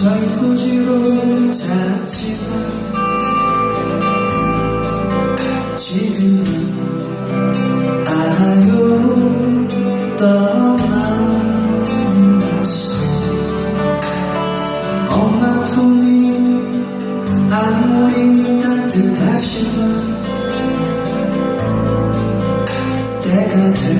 설거지로 잤지만 지금은 알아요. 떠나는 모습 엄마 품이 아무리 따뜻하지만 때가 들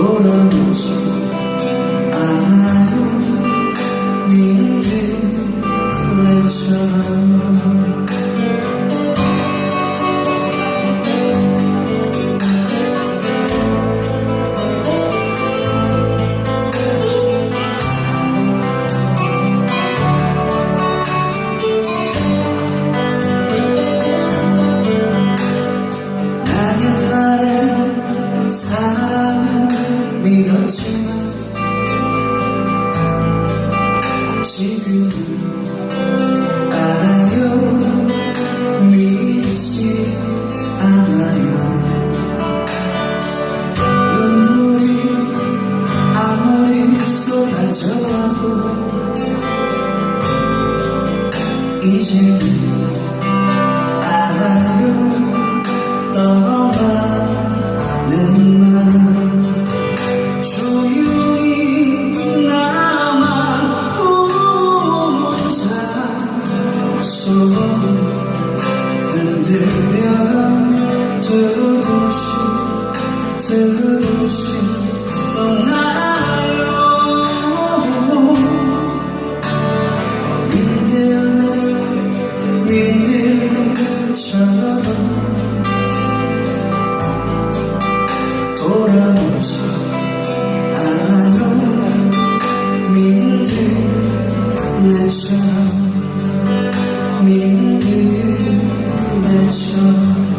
돌아오지 않아요 민들레처럼 믿었지만 지금은 알아요. 믿지 않아요. 눈물이 아무리 쏟아져도 이제는 흔들며 두둥씩 두둥씩 민들